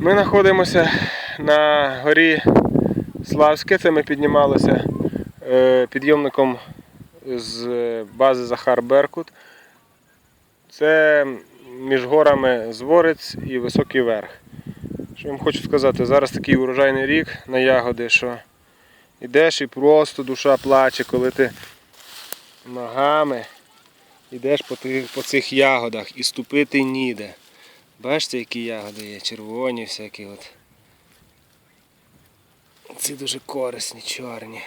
Ми знаходимося на горі Славське. Це ми піднімалися е, підйомником з бази Захар Беркут. Це між горами Зворець і Високий Верх. Що я вам хочу сказати, зараз такий урожайний рік на ягоди, що йдеш і просто душа плаче, коли ти ногами йдеш по цих ягодах і ступити ніде. Бачите, які ягоди є, червоні всякі от. Ці дуже корисні, чорні.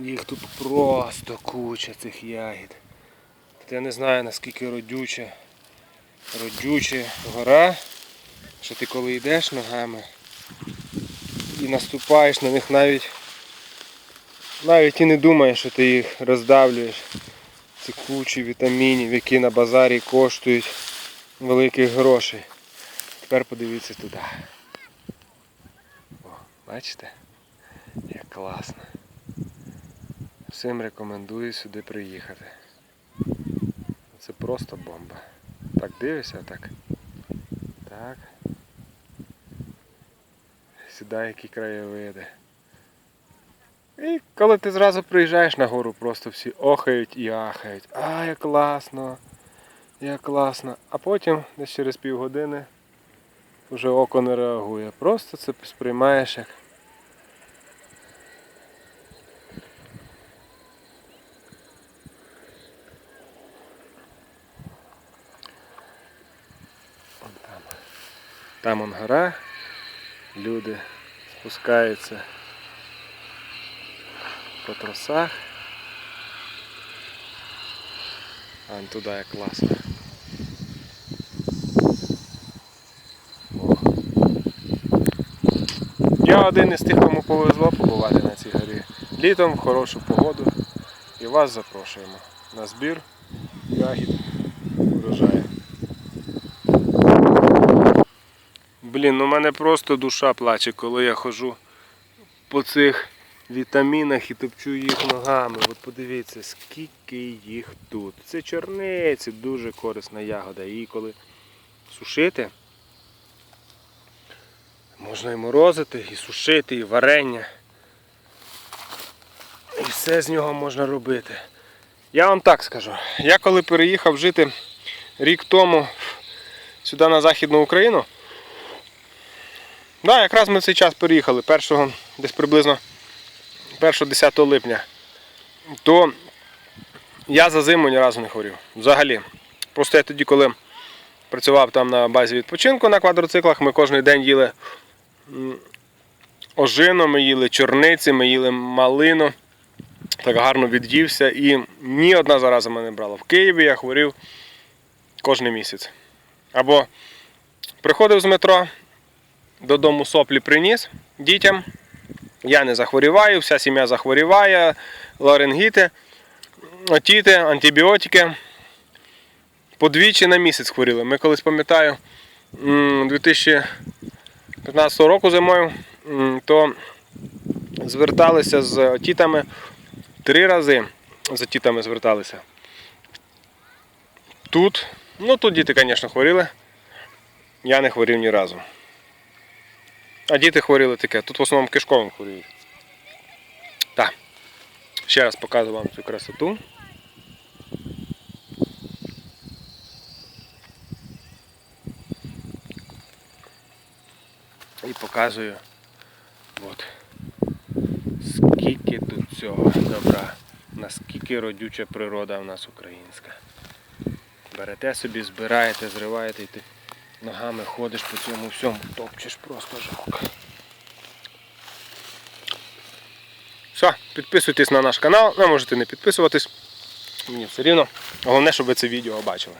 Їх тут просто куча цих ягід. Тут я не знаю наскільки родюча, родюча гора, що ти коли йдеш ногами і наступаєш на них навіть навіть і не думаєш, що ти їх роздавлюєш. Ці кучі вітамінів, які на базарі коштують великих грошей. Тепер подивіться туди. О, бачите? Як класно. Всім рекомендую сюди приїхати. Це просто бомба. Так дивишся, так. Так. Сюди які краєвиди. І коли ти зразу приїжджаєш на гору, просто всі охають і ахають. А, як класно! Як класно. А потім, десь через півгодини, вже око не реагує. Просто це сприймаєш як. Там он гора, люди спускаються по тросах. А он туди як класно. Я один із тих, кому повезло побувати на цій горі. Літом в хорошу погоду. І вас запрошуємо на збір ягід урожаю. Блін, ну в мене просто душа плаче, коли я ходжу по цих вітамінах і топчу їх ногами. От подивіться, скільки їх тут. Це чорниці, дуже корисна ягода. Її коли сушити, можна і морозити, і сушити, і варення. І все з нього можна робити. Я вам так скажу. Я коли переїхав жити рік тому сюди на Західну Україну, Да, якраз ми в цей час переїхали, першого, десь приблизно 1-10 липня, то я за зиму ні разу не хворів. Взагалі. Просто я тоді, коли працював там на базі відпочинку на квадроциклах, ми кожен день їли ожину, ми їли чорниці, ми їли малину. Так гарно від'ївся і ні одна зараза мене не брала. В Києві я хворів кожен місяць. Або приходив з метро, додому соплі приніс дітям. Я не захворіваю, вся сім'я захворіває, ларингіти, отіти, антибіотики. Подвічі на місяць хворіли. Ми колись пам'ятаю, 2015 року зимою, то зверталися з тітами три рази за тітами зверталися. Тут, ну тут діти, звісно, хворіли. Я не хворів ні разу. А діти хворіли таке. Тут в основному кишковим хворіють. Так. Ще раз показую вам цю красоту. І показую. От. Скільки тут цього добра. Наскільки родюча природа в нас українська. Берете собі, збираєте, зриваєте і ти ногами ходиш по цьому всьому, топчеш просто жалко. Все, підписуйтесь на наш канал, ви можете не підписуватись. Мені все рівно. Головне, щоб ви це відео бачили.